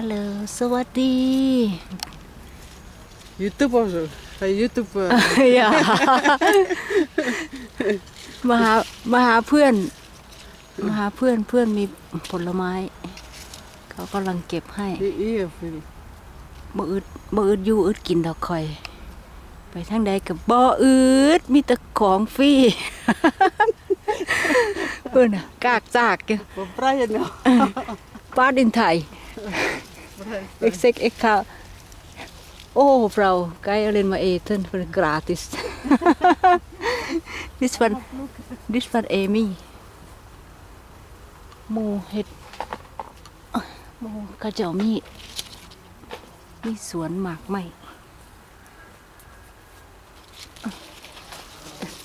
ฮัลโหลสวัสดี YouTube also. Hey, YouTube. uh, อย่ามาหามาหาเพื่อน มาหาเพื่อนเพื่อนมีผลไม้ เขากำลังเก็บให้ Hier, hier, Philip. บ่อึดบ่อึดอยู่อึดกินดอกคอย ไปทางใดกับบ่อึดมีแต่ของฟรี เพิ่นน่ะกากจากอยู่ Wat Brian nou? ป้าดินไทย Brian. Ik zeg, ik ga... Oh, vrouw, kan je alleen maar eten voor gratis. dit is van, dit is van Amy. Moe het... Mo เขาเจ้ามีมีสวนหมากไหม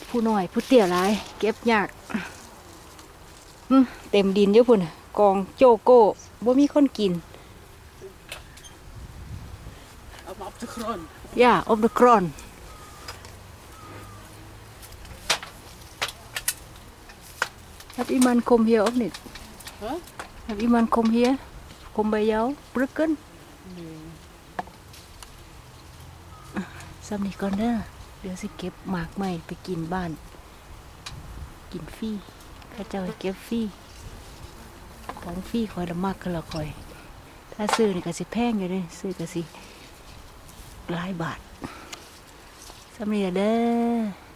ผู้น้อยผู้เตี้ยหลาย เก็บยากเต็มดินอยู่พุ่นกองโจโก้บ่มีคนกิน Allemaal op de grond. Ja, op de grond. Heb iemand kom hier of niet? Huh? Heb iemand kom hier? Kom bij jou? Brukken? Nee. สำนีก่อนเด้อเดี๋ยวสิเก็บหมากใหม่ไปกินบ้าน กินฟรีเข้าเจ้าให้เก็บฟรีของฟรีคอยละมากก็ละคอย ถ้าซื้อนี่ก็สิแพงอยู่เด้ซื้อก็สิ หลายบาทสำนีเด้อ